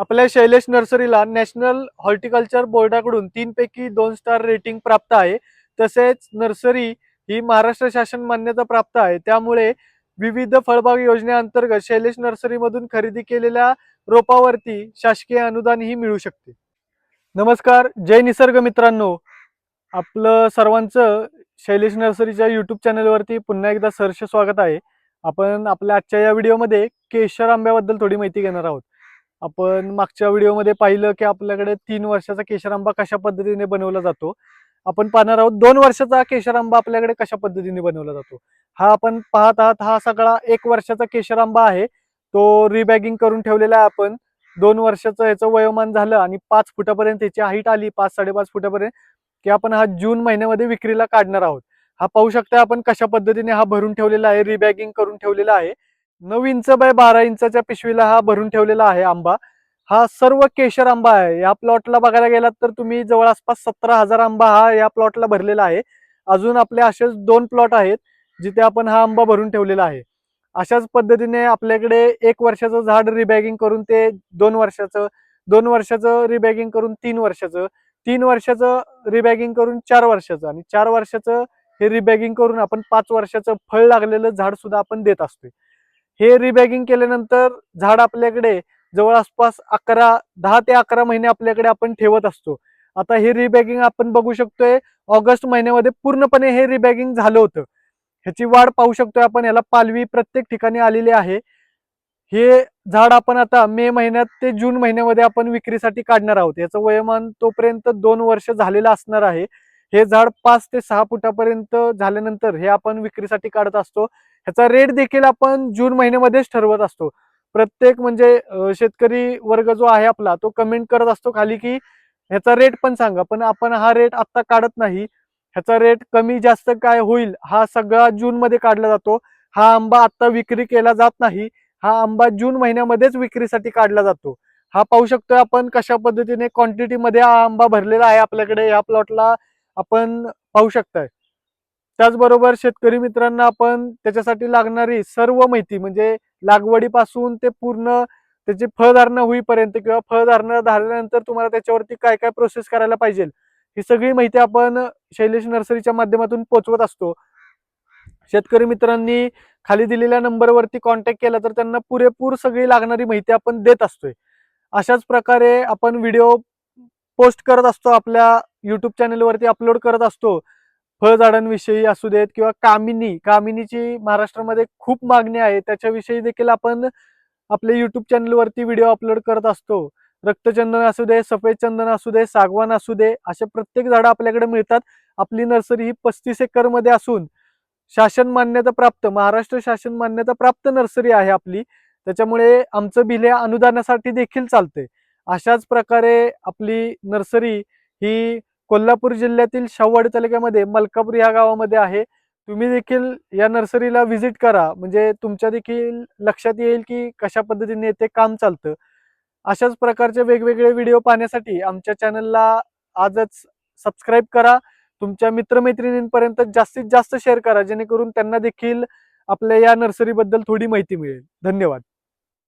आपल्या शैलेश नर्सरीला national horticulture बोर्डाकडून तीन पैकी दोन स्टार रेटिंग प्राप्त आहे. तसेच नर्सरी ही महाराष्ट्र शासन मान्यता प्राप्त आहे. त्यामुळे विविध फळबाग योजनेअंतर्गत शैलेश नर्सरीमधून खरेदी केलेल्या रोपावरती शासकीय अनुदान ही मिळू शकते. नमस्कार जय निसर्ग मित्रांनो. आपलं सर्वांचं शैलेश नर्सरीच्या यूट्यूब चॅनलवरती पुन्हा एकदा सहर्ष स्वागत आहे. आपण आपल्या आजच्या या व्हिडिओमध्ये केशर आंब्याबद्दल थोडी माहिती घेणार आहोत. आपण मागच्या व्हिडिओमध्ये पाहिलं की आपल्याकडे तीन वर्षाचा केशर आंबा कशा पद्धतीने बनवला जातो? आपण पाहणार आहोत दोन वर्षाचा केशर आंबा आपल्याकडे कशा पद्धतीने बनवला जातो? हा आपण पाहत आहात हा सगळा एक वर्षाचा केशर आंबा आहे. तो रिबॅगिंग करून ठेवलेला आहे आपण. दोन वर्षाचं याचं वयोमान झालं आणि पाच फुटापर्यंत याची हाईट आली पाच साडेपाच फुटापर्यंत की आपण हा जून महिन्यामध्ये विक्रीला काढणार आहोत. हा पाहू शकता आपण कशा पद्धतीने हा भरून ठेवलेला आहे रिबॅगिंग करून ठेवलेला आहे. नऊ इंच बाय बारा इंचाच्या पिशवीला हा भरून ठेवलेला आहे आंबा. हा सर्व केशर आंबा आहे. या प्लॉटला बघायला गेलात तर तुम्ही जवळ आसपास सतरा हजार आंबा हा या प्लॉटला भरलेला आहे. अजून आपले असेच दोन प्लॉट आहेत जिथे आपण हा आंबा भरून ठेवलेला आहे. अशाच पद्धतीने आपल्याकडे एक वर्षाचं झाड रिबॅगिंग करून ते दोन वर्षाचं दोन वर्षाचं रिबॅगिंग करून तीन वर्षाचं तीन वर्षाचं रिबॅगिंग करून चार वर्षाचं आणि चार वर्षाचं हे रिबॅगिंग करून आपण पाच वर्षाचं फळ लागलेलं झाड सुद्धा आपण देत असतोय. हे रिबॅगिंग केल्यानंतर झाड आपल्याकडे जवळ आसपास अकरा दहा ते अकरा महिने आपल्याकडे आपण ठेवत असतो. आता हे रिबॅगिंग आपण बघू शकतोय ऑगस्ट महिन्यामध्ये पूर्णपणे हे रिबॅगिंग झालं होतं. ह्याची वाढ पाहू शकतोय आपण याला पालवी प्रत्येक ठिकाणी आलेली आहे. हे झाड आपण आता मे महिन्यात ते जून महिन्यामध्ये आपण विक्रीसाठी काढणार आहोत. याचं वयोमान तोपर्यंत दोन वर्ष झालेलं असणार आहे. हे झाड पाच ते सहा फुटापर्यंत झाल्यानंतर हे आपण विक्रीसाठी काढत असतो. ह्याचा रेट देखील आपण जून महिन्यामध्येच ठरवत असतो. प्रत्येक म्हणजे शेतकरी वर्ग जो आहे आपला तो कमेंट करत असतो खाली की ह्याचा रेट पण सांगा. पण आपण हा रेट आता काढत नाही. ह्याचा रेट कमी जास्त काय होईल हा सगळा जून मध्ये काढला जातो. हा आंबा आता विक्री केला जात नाही. हा आंबा जून महिन्यामध्येच विक्रीसाठी काढला जातो. हा पाहू शकतोय आपण कशा पद्धतीने क्वांटिटीमध्ये हा आंबा भरलेला आहे आपल्याकडे या प्लॉटला आपण पाहू शकताय. त्याचबरोबर शेतकरी मित्रांना आपण त्याच्यासाठी लागणारी सर्व माहिती म्हणजे लागवडीपासून ते पूर्ण त्याची फळधारणा होईपर्यंत किंवा फळधारणा झाल्यानंतर तुम्हाला त्याच्यावरती काय काय प्रोसेस करायला पाहिजे ही सगळी माहिती आपण शैलेश नर्सरीच्या माध्यमातून पोचवत असतो. शेतकरी मित्रांनी खाली दिलेल्या नंबरवरती कॉन्टॅक्ट केला तर त्यांना पुरेपूर सगळी लागणारी माहिती आपण देत असतोय. अशाच प्रकारे आपण व्हिडिओ पोस्ट करत असतो आपल्या युट्यूब चॅनलवरती अपलोड करत असतो. फळझाडांविषयी असू देत किंवा कामिनी कामिनीची महाराष्ट्रामध्ये खूप मागणी आहे. त्याच्याविषयी देखील आपण आपल्या युट्यूब चॅनलवरती व्हिडिओ अपलोड करत असतो. रक्तचंदन असू दे सफेद चंदन असू दे सागवान असू दे असे प्रत्येक झाडं आपल्याकडे मिळतात. आपली नर्सरी ही पस्तीस एकरमध्ये असून शासन मान्यता प्राप्त महाराष्ट्र शासन मान्यता प्राप्त नर्सरी आहे आपली. त्याच्यामुळे आमचं बिल हे अनुदानासाठी देखील चालते अशाच प्रकारे आपली नर्सरी ही कोल्हापूर जिल्ह्यातील शाहूवाडी तालुक्यामध्ये मलकापूर या गावामध्ये आहे. तुम्ही देखील या नर्सरीला व्हिजिट करा. म्हणजे तुमच्या देखील लक्षात येईल की कशा पद्धतीने ते काम चालतं. अशाच प्रकारचे वेगवेगळे व्हिडिओ पाहण्यासाठी आमच्या चॅनलला आजच सबस्क्राईब करा. तुमच्या मित्रमैत्रिणींपर्यंत जास्तीत जास्त शेअर करा. जेणेकरून त्यांना देखील आपल्या या नर्सरीबद्दल थोडी माहिती मिळेल. धन्यवाद.